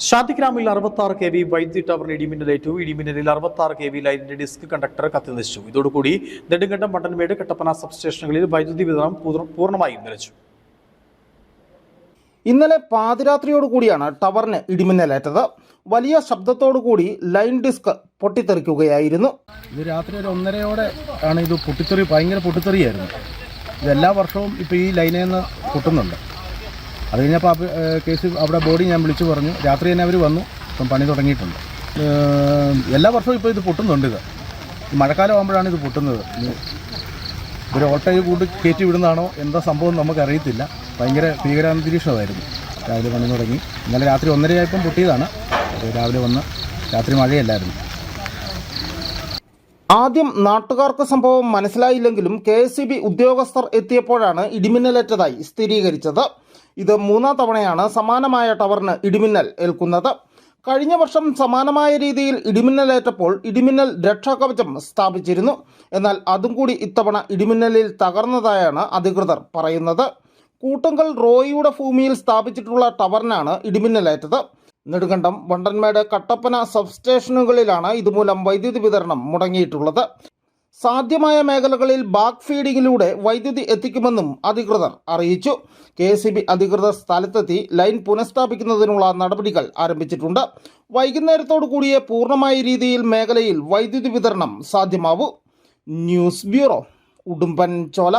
ഷാദിഗ്രാമിൽ അറുപത്തി ആറ് K V വൈദ്യുതി ടവറിന് ഇടിമിന്നലേറ്റു. ഇടിമിന്നലിൽ അറുപത്തി ആറ് കെ വി ലൈനിന്റെ ഡിസ്ക് കണ്ടക്ടർ കത്തിനശിച്ചു ഇതോടുകൂടി നെടുങ്കണ്ടം പട്ടണമേട് കട്ടപ്പന സബ് സ്റ്റേഷനുകളിൽ വൈദ്യുതി വിതരണം പൂർണ- പൂർണമായും നിലച്ചു. ഇന്നലെ പാതിരാത്രിയോടുകൂടിയാണ് ടവറിന് ഇടിമിന്നലേറ്റത്. വലിയ ശബ്ദത്തോടു കൂടി ലൈൻ ഡിസ്ക് പൊട്ടിത്തെറിക്കുകയായിരുന്നു. ഇത് രാത്രി ഒരു ഒന്നരയോടെ ആണ് ഇത് പൊട്ടിത്തെറി ഭയങ്കര പൊട്ടിത്തെറിയായിരുന്നു. ഇത് എല്ലാ വർഷവും ഇപ്പോൾ ഈ ലൈനിൽ നിന്ന് പൊട്ടുന്നുണ്ട്. അത് കഴിഞ്ഞപ്പോൾ കേസ് അവിടെ ബോഡി ഞാൻ വിളിച്ചു പറഞ്ഞു. രാത്രി തന്നെ അവർ വന്നു. ഇപ്പം പണി തുടങ്ങിയിട്ടുണ്ട്. എല്ലാ വർഷവും ഇപ്പോൾ ഇത് പൊട്ടുന്നുണ്ട് ഇത്. മഴക്കാലം ആകുമ്പോഴാണ് ഇത് പൊട്ടുന്നത്. ഒരു ഓട്ടോയിൽ കൂട്ടി കയറ്റി വിടുന്നതാണോ എന്താ സംഭവം നമുക്കറിയത്തില്ല ഭയങ്കര ഭീകരാന്തരീക്ഷമായിരുന്നു രാവിലെ പണി തുടങ്ങി. ഇന്നലെ രാത്രി ഒന്നരയായപ്പം പൊട്ടിയതാണ്. രാവിലെ വന്ന് രാത്രി മഴയല്ലായിരുന്നു. ആദ്യം നാട്ടുകാർക്ക് സംഭവം മനസ്സിലായില്ലെങ്കിലും കെ ഉദ്യോഗസ്ഥർ എത്തിയപ്പോഴാണ് ഇടിമിന്നലേറ്റതായി സ്ഥിരീകരിച്ചത്. ഇത് മൂന്നാം തവണയാണ് സമാനമായ ടവറിന് ഇടിമിന്നൽ ഏൽക്കുന്നത്. കഴിഞ്ഞ വർഷം സമാനമായ രീതിയിൽ ഇടിമിന്നലേറ്റപ്പോൾ ഇടിമിന്നൽ രക്ഷാകവചം സ്ഥാപിച്ചിരുന്നു. എന്നാൽ അതും കൂടി ഇത്തവണ ഇടിമിന്നലിൽ തകർന്നതായാണ് അധികൃതർ പറയുന്നത്. കൂട്ടങ്കൽ റോയിയുടെ ഭൂമിയിൽ സ്ഥാപിച്ചിട്ടുള്ള ടവറിനാണ് ഇടിമിന്നലേറ്റത്. നെടുങ്കണ്ടം വണ്ടൻമേട് കട്ടപ്പന സബ്സ്റ്റേഷനുകളിലാണ് ഇതുമൂലം വൈദ്യുതി വിതരണം മുടങ്ങിയിട്ടുള്ളത്. സാധ്യമായ മേഖലകളിൽ ബാക്ക് ഫീഡിങ്ങിലൂടെ വൈദ്യുതി എത്തിക്കുമെന്നും അധികൃതർ അറിയിച്ചു. കെ അധികൃതർ സ്ഥലത്തെത്തി ലൈൻ പുനഃസ്ഥാപിക്കുന്നതിനുള്ള നടപടികൾ ആരംഭിച്ചിട്ടുണ്ട്. വൈകുന്നേരത്തോടു കൂടിയേ പൂർണമായ രീതിയിൽ മേഖലയിൽ വൈദ്യുതി വിതരണം സാധ്യമാവൂ. ന്യൂസ് ബ്യൂറോ ഉടുമ്പൻ ചോല